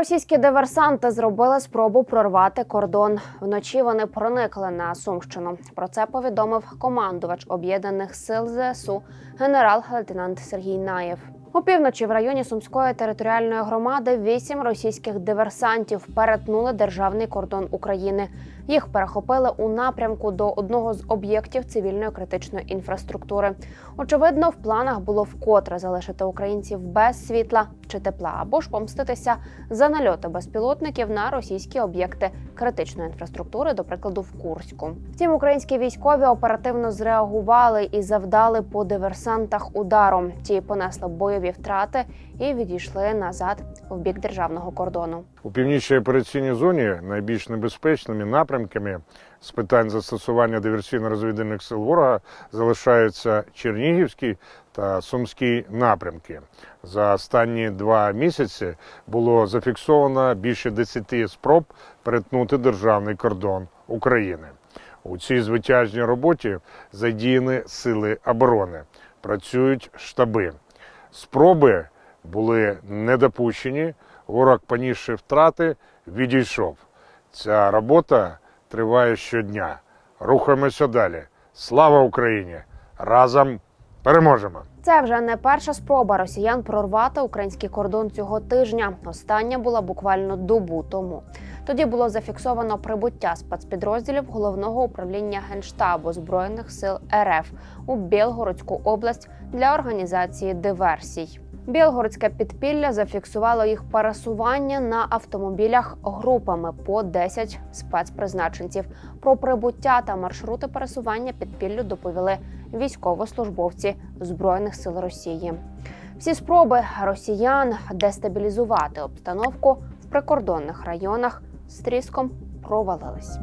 Російські диверсанти зробили спробу прорвати кордон. Вночі вони проникли на Сумщину. Про це повідомив командувач об'єднаних сил ЗСУ генерал-лейтенант Сергій Наєв. Опівночі в районі Сумської територіальної громади вісім російських диверсантів перетнули державний кордон України. Їх перехопили у напрямку до одного з об'єктів цивільної критичної інфраструктури. Очевидно, в планах було вкотре залишити українців без світла чи тепла, або ж помститися за нальоти безпілотників на російські об'єкти критичної інфраструктури, до прикладу, в Курську. Втім, українські військові оперативно зреагували і завдали по диверсантах удару. Ті понесли бойові втрати і відійшли назад в бік державного кордону. У північній операційній зоні найбільш небезпечними напрямками з питань застосування диверсійно-розвідувальних сил ворога залишаються Чернігівський та Сумський напрямки. За останні два місяці було зафіксовано більше 10 спроб перетнути державний кордон України. У цій звитяжній роботі задіяні сили оборони, працюють штаби. Спроби були недопущені. Ворог, понісши втрати, відійшов. Ця робота триває щодня. Рухаємося далі. Слава Україні! Разом переможемо! Це вже не перша спроба росіян прорвати український кордон цього тижня. Остання була буквально добу тому. Тоді було зафіксовано прибуття спецпідрозділів головного управління генштабу збройних сил РФ у Білгородську область для організації диверсій. Білгородське підпілля зафіксувало їх пересування на автомобілях групами по 10 спецпризначенців. Про прибуття та маршрути пересування підпіллю доповіли військовослужбовці збройних сил Росії. Всі спроби росіян дестабілізувати обстановку в прикордонних районах з тріском провалились.